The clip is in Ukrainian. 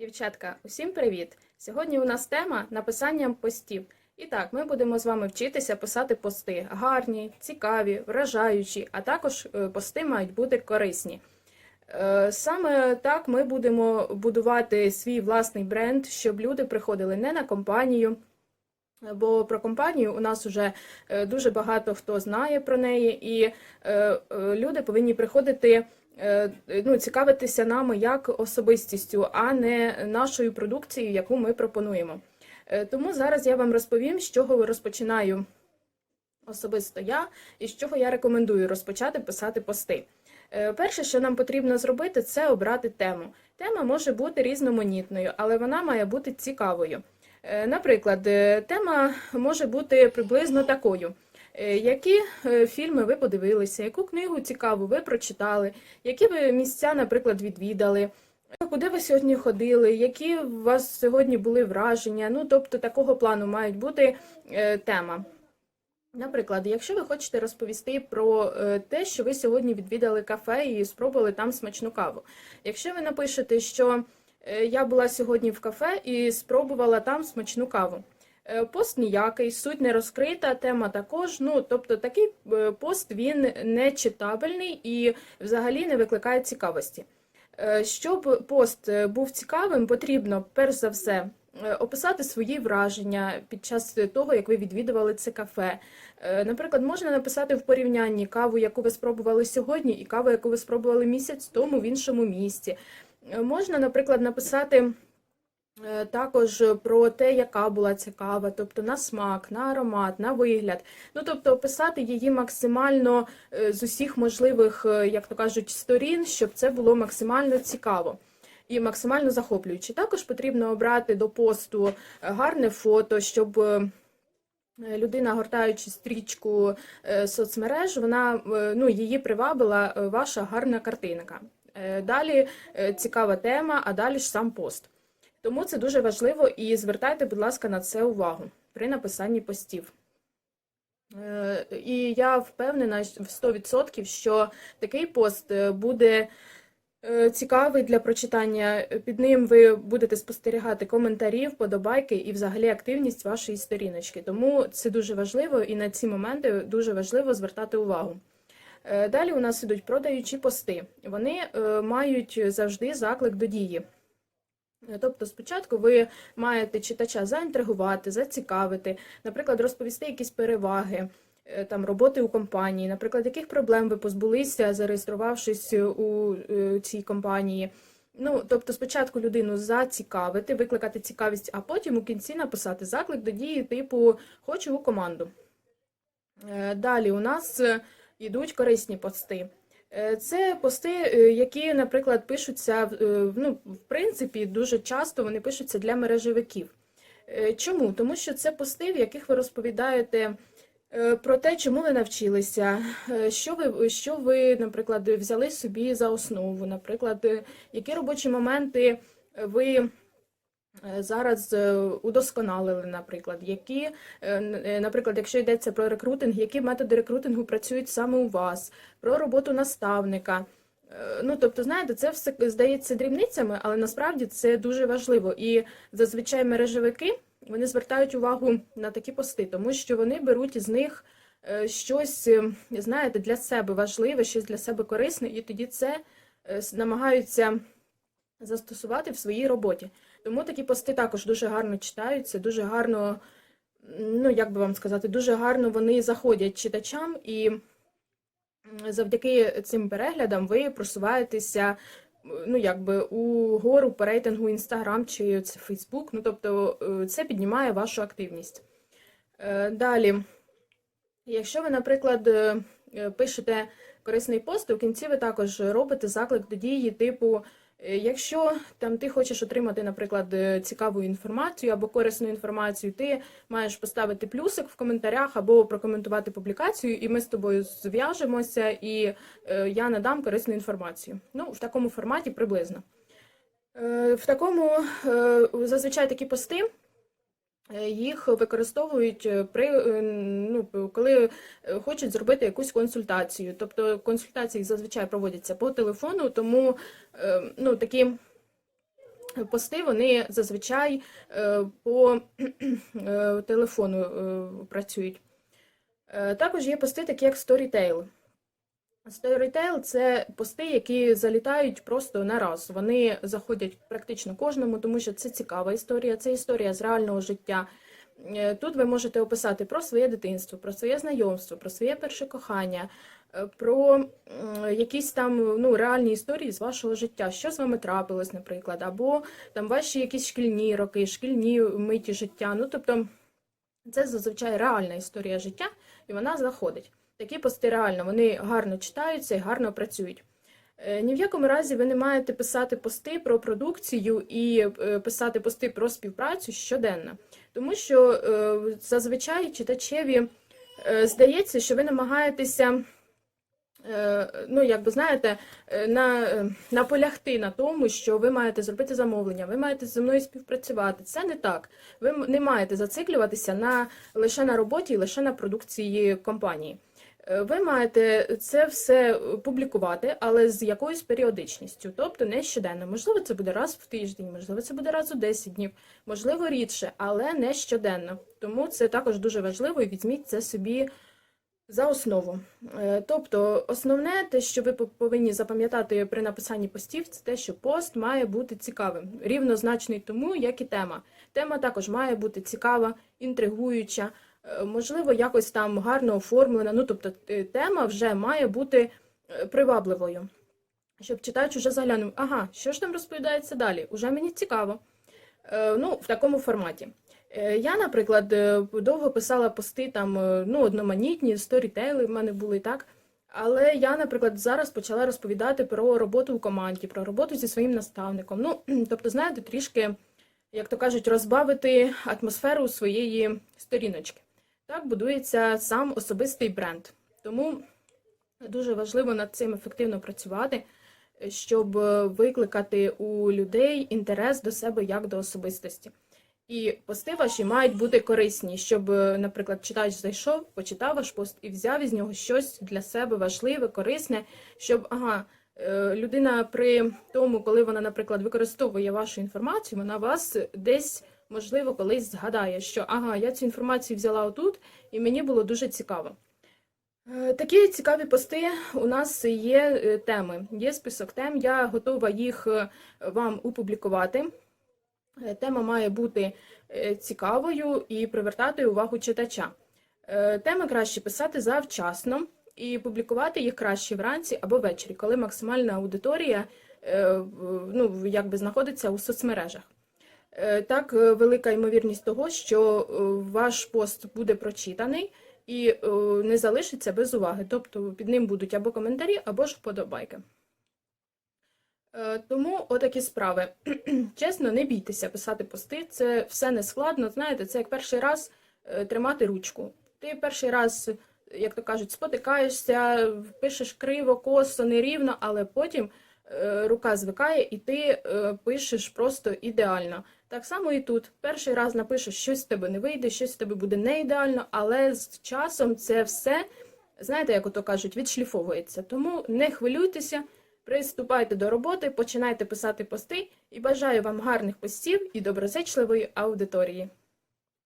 Дівчатка, усім привіт! Сьогодні у нас тема написання постів. І так, ми будемо з вами вчитися писати пости гарні, цікаві, вражаючі, а також е, пости мають бути корисні. Е, Саме так ми будемо будувати свій власний бренд, щоб люди приходили не на компанію. Бо про компанію у нас вже е, дуже багато хто знає про неї, і люди повинні приходити ну, цікавитися нами як особистістю, а не нашою продукцією, яку ми пропонуємо. Е, Тому зараз я вам розповім, з чого розпочинаю особисто я і з чого я рекомендую розпочати писати пости. Е, Перше, що нам потрібно зробити, це обрати тему. Тема може бути різноманітною, але вона має бути цікавою. Е, Наприклад, е, тема може бути приблизно такою. Е, Які е, фільми ви подивилися, яку книгу цікаву ви прочитали, які ви місця, наприклад, відвідали, куди ви сьогодні ходили, які у вас сьогодні були враження? Ну, тобто такого плану мають бути е, тема. Наприклад, якщо ви хочете розповісти про те, що ви сьогодні відвідали кафе і спробували там смачну каву. Якщо ви напишете, що я була сьогодні в кафе і спробувала там смачну каву. Е, Пост ніякий, суть не розкрита, тема також. Ну, тобто такий е, пост він не читабельний і взагалі не викликає цікавості. Е, Щоб пост був цікавим, потрібно перш за все описати свої враження під час того, як ви відвідували це кафе. Наприклад, можна написати в порівнянні каву, яку ви спробували сьогодні, і каву, яку ви спробували місяць тому в іншому місті. Е, Можна, наприклад, написати також про те, яка була ця кава, тобто на смак, на аромат, на вигляд. Ну, тобто описати її максимально е, з усіх можливих, е, як то кажуть, сторін, щоб це було максимально цікаво. І максимально захоплююче. Також потрібно обрати до посту е, гарне фото, щоб е, людина, гортаючи стрічку е, соцмереж, вона е, ну, її привабила е, ваша гарна картинка. Е, Далі е, цікава тема, а далі ж сам пост. Тому це дуже важливо і звертайте, будь ласка, на це увагу при написанні постів. Е, І я впевнена в 100%, що такий пост е, буде е, цікавий для прочитання. Під ним ви будете спостерігати коментарі, вподобайки і взагалі активність вашої сторіночки. Тому це дуже важливо і на ці моменти дуже важливо звертати увагу. Далі у нас ідуть продаючі пости. Вони мають завжди заклик до дії. Е, Тобто спочатку ви маєте читача заінтригувати, зацікавити, наприклад, розповісти якісь переваги е, там роботи у компанії, наприклад, яких проблем ви позбулися, зареєструвавшись у е, цій компанії. Ну, тобто, спочатку людину зацікавити, викликати цікавість, а потім у кінці написати заклик до дії, типу Хочу у команду. Далі у нас йдуть корисні пости. Е, Це пости, е, які, наприклад, пишуться е, ну, в принципі, дуже часто вони пишуться для мережевиків. Чому? Тому що це пости, в яких ви розповідаєте про те, чому ви навчилися, що ви, що ви, наприклад, взяли собі за основу, наприклад, які робочі моменти ви зараз е, удосконалили, наприклад, які, е, е, наприклад, якщо йдеться про рекрутинг, які методи рекрутингу працюють саме у вас, про роботу наставника. Е, Ну, тобто, знаєте, це все здається дрібницями, але насправді це дуже важливо. І зазвичай мережевики вони звертають увагу на такі пости, тому що вони беруть з них е, щось, е, знаєте, для себе важливе, щось для себе корисне, і тоді це е, намагаються застосувати в своїй роботі. Тому такі пости також дуже гарно читаються, дуже гарно, ну як би вам сказати, дуже гарно вони заходять читачам, і завдяки цим переглядам ви просуваєтеся ну, якби у гору по рейтингу Instagram чи Facebook, ну тобто е, це піднімає вашу активність. Е, Далі, якщо ви, наприклад, е, пишете корисний пост, то в кінці ви також робите заклик до дії, типу, якщо там ти хочеш отримати, наприклад, е, цікаву інформацію або корисну інформацію, ти маєш поставити плюсик в коментарях або прокоментувати публікацію, і ми з тобою зв'яжемося, і е, я надам корисну інформацію. Ну, в такому форматі приблизно. Е, В такому е, зазвичай такі пости Е, Їх використовують е, при е, ну, коли е, хочуть зробити якусь консультацію. Тобто консультації зазвичай проводяться по телефону, тому е, ну, такі пости вони зазвичай е, по е, телефону е, працюють. Е, Також є пости, такі як Storytel. Storytel – це пости, які залітають просто на раз. Вони заходять практично кожному, тому що це цікава історія, це історія з реального життя. Е, Тут ви можете описати про своє дитинство, про своє знайомство, про своє перше кохання, е, про якісь там ну, реальні історії з вашого життя, що з вами трапилось, наприклад, або там ваші якісь шкільні роки, шкільні миті життя. Ну, тобто, це зазвичай реальна історія життя, і вона заходить. Такі пости реально вони гарно читаються і гарно працюють. Е, Ні в якому разі ви не маєте писати пости про продукцію і е, писати пости про співпрацю щоденно, тому що е, зазвичай читачеві здається, що ви намагаєтеся. Ну, як би знаєте, на, наполягти на тому, що ви маєте зробити замовлення, ви маєте зі мною співпрацювати. Це не так. Ви не маєте зациклюватися на лише на роботі і лише на продукції компанії. Е, Ви маєте це все публікувати, але з якоюсь періодичністю, тобто не щоденно. Можливо, це буде раз в тиждень, можливо, це буде раз у 10 днів, можливо, рідше, але не щоденно. Тому це також дуже важливо і візьміть це собі за основу. Е, Тобто, основне, те, що ви повинні запам'ятати при написанні постів, це те, що пост має бути цікавим, рівнозначний тому, як і тема. Тема також має бути цікава, інтригуюча, е, можливо, якось там гарно оформлена. Ну, тобто, е, тема вже має бути е, привабливою. Щоб читач уже заглянув, ага, що ж там розповідається далі? Уже мені цікаво. Е, Ну, в такому форматі. Е, Я, наприклад, е, довго писала пости там, е, ну, одноманітні, сторітейли в мене були так. Але я, наприклад, зараз почала розповідати про роботу в команді, про роботу зі своїм наставником. Ну, тобто, знаєте, трішки, як то кажуть, розбавити атмосферу своєї сторіночки. Так будується сам особистий бренд. Тому дуже важливо над цим ефективно працювати, щоб е, викликати у людей інтерес до себе як до особистості. І пости ваші мають бути корисні, щоб, е, наприклад, читач зайшов, почитав ваш пост і взяв із нього щось для себе важливе, корисне, щоб ага, е, людина при тому, коли вона, наприклад, використовує вашу інформацію, вона вас десь, можливо, колись згадає, що ага, я цю інформацію взяла отут, і мені було дуже цікаво. Е, Такі цікаві пости у нас є е, теми. Є список тем. Я готова їх е, вам опублікувати. Тема має бути цікавою і привертати увагу читача. Теми краще писати завчасно і публікувати їх краще вранці або ввечері, коли максимальна аудиторія ну, якби знаходиться у соцмережах. Е, Так, е, велика ймовірність того, що е, ваш пост буде прочитаний і не залишиться без уваги. Тобто під ним будуть або коментарі, або ж вподобайки. Тому отакі справи. Чесно, не бійтеся писати пости. Це все не складно. Знаєте, це як перший раз тримати ручку. Ти перший раз, як то кажуть, спотикаєшся, пишеш криво, косо, нерівно, але потім рука звикає і ти пишеш просто ідеально. Так само і тут. Перший раз напишеш, щось в тебе не вийде, щось в тебе буде не ідеально, але з часом це все, знаєте, як ото кажуть, відшліфовується. Тому не хвилюйтеся. Приступайте до роботи, починайте писати пости і бажаю вам гарних постів і доброзичливої аудиторії.